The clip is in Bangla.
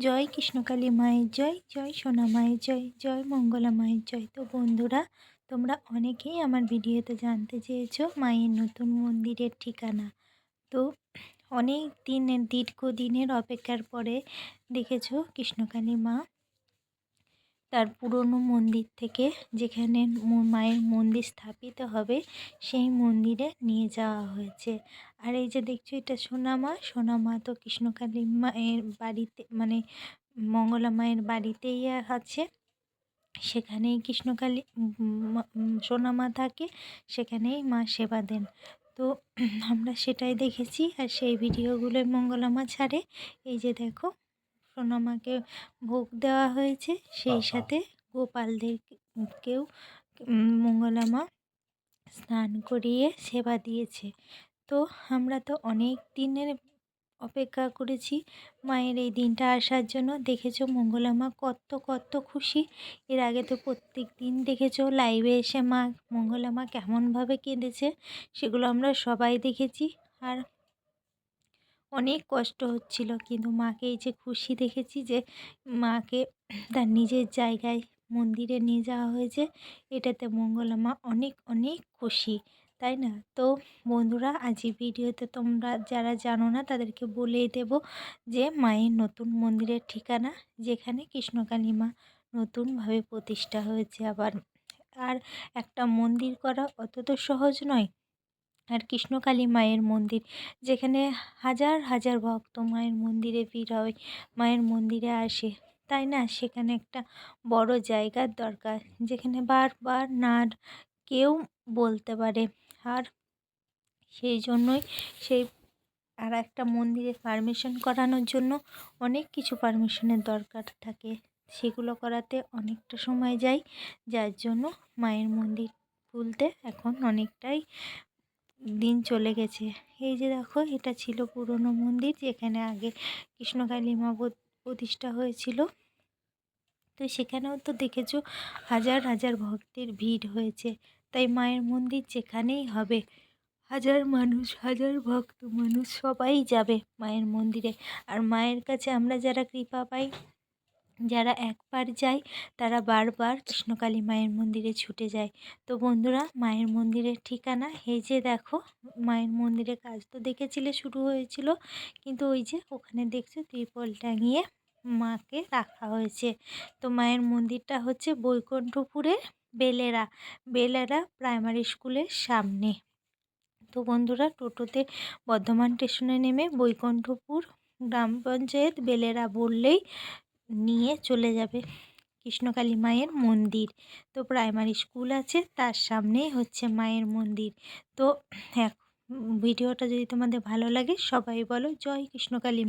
জয় কৃষ্ণকালী মায়ের জয় জয় সোনা মায়ের জয় জয় মঙ্গলা মায়ের জয়। তো বন্ধুরা, তোমরা অনেকেই আমার ভিডিওতে জানতে চেয়েছো মায়ের নতুন মন্দিরের ঠিকানা। তো অনেক দিনের দীর্ঘ দিনের অপেক্ষার পরে দেখেছ কৃষ্ণকালী মা তার পুরনো মন্দির থেকে যেখানে মায়ের মন্দির স্থাপিত হবে, সেই মন্দিরে নিয়ে যাওয়া হয়েছে। আর এই যে দেখছ, এটা সোনামা। সোনামা তো কৃষ্ণকালী মায়ের বাড়িতে মানে মঙ্গলা মায়ের বাড়িতেই আছে। সেখানেই কৃষ্ণকালী সোনামা থাকে, সেখানেই মা সেবা দেন। তো আমরা সেটাই দেখেছি। আর সেই ভিডিওগুলোই মঙ্গলা মা ছাড়ে। এই যে দেখো সোনামাকে ভোগ দেওয়া হয়েছে। সেই সাথে গোপালদেরকেও মঙ্গলা মা স্নান করিয়ে সেবা দিয়েছে। তো আমরা তো অনেক দিনের অপেক্ষা করেছি মায়ের এই দিনটা আসার জন্য। দেখেছ মঙ্গলা মা কত কত খুশি। এর আগে তো প্রত্যেক দিন দেখেছ লাইভে এসে মা মঙ্গলা মা কেমনভাবে কেঁদেছে সেগুলো আমরা সবাই দেখেছি। আর অনেক কষ্ট হচ্ছিল। কিন্তু মাকে এই যে খুশি দেখেছি যে, মাকে তার নিজের জায়গায় মন্দিরে নিয়ে যাওয়া হয়েছে, এটাতে মঙ্গলা মা অনেক অনেক খুশি, তাই না? তো বন্ধুরা, আজ এই ভিডিওতে তোমরা যারা জানো না, তাদেরকে বলেই দেব যে, মায়ের নতুন মন্দিরের ঠিকানা, যেখানে কৃষ্ণকালী মা নতুনভাবে প্রতিষ্ঠা হয়েছে আবার। আর একটা মন্দির করা অত তো সহজ নয় আর কৃষ্ণকালী মায়ের মন্দির। যেখানে হাজার হাজার ভক্ত মায়ের মন্দিরে ভিড় হয়, মায়ের মন্দিরে আসে। তাই না? সেখানে একটা বড় জায়গার দরকার, যেখানে বারবার না কেউ বলতে পারে। আর সেই জন্যই সেই আর একটা মন্দিরে পারমিশন করানোর জন্য অনেক কিছু পারমিশনের দরকার থাকে। সেগুলো করাতে অনেকটা সময় যায়, যার জন্য মায়ের মন্দির খুলতে এখন অনেকটাই দিন চলে গেছে। এই যে দেখো, এটা ছিল পুরনো মন্দির যেখানে আগে কৃষ্ণকালী মা প্রতিষ্ঠা হয়েছিল। তো সেখানেও তো দেখেছ, হাজার হাজার ভক্তের ভিড় হয়েছে। তাই মায়ের মন্দির যেখানেই হবে, হাজার মানুষ, হাজার ভক্ত মানুষ সবাই যাবে মায়ের মন্দিরে। আর মায়ের কাছে আমরা যারা কৃপা পাই যারা একবার যায়, তারা বারবার কৃষ্ণকালী মায়ের মন্দিরে ছুটে যায়। তো বন্ধুরা, মায়ের মন্দিরের ঠিকানা এই যে দেখো, মায়ের মন্দিরে কাজ তো দেখেছিলে, শুরু হয়েছিল। কিন্তু ওই যে ওখানে দেখছ ত্রিপল টাঙিয়ে মাকে রাখা হয়েছে। তো মায়ের মন্দিরটা হচ্ছে বৈকুণ্ঠপুরের বেলেরা বেলেরা প্রাইমারি স্কুলের সামনে। তো বন্ধুরা, টোটোতে বর্ধমান স্টেশনে নেমে বৈকুণ্ঠপুর গ্রাম পঞ্চায়েত বেলেরা বললেই নিয়ে চলে যাবে। কৃষ্ণকালী মায়ের মন্দির। তো প্রাইমারি স্কুল আছে, তার সামনেই হচ্ছে মায়ের মন্দির। তো ভিডিওটা যদি তোমাদের ভালো লাগে সবাই বলো, জয় কৃষ্ণকালী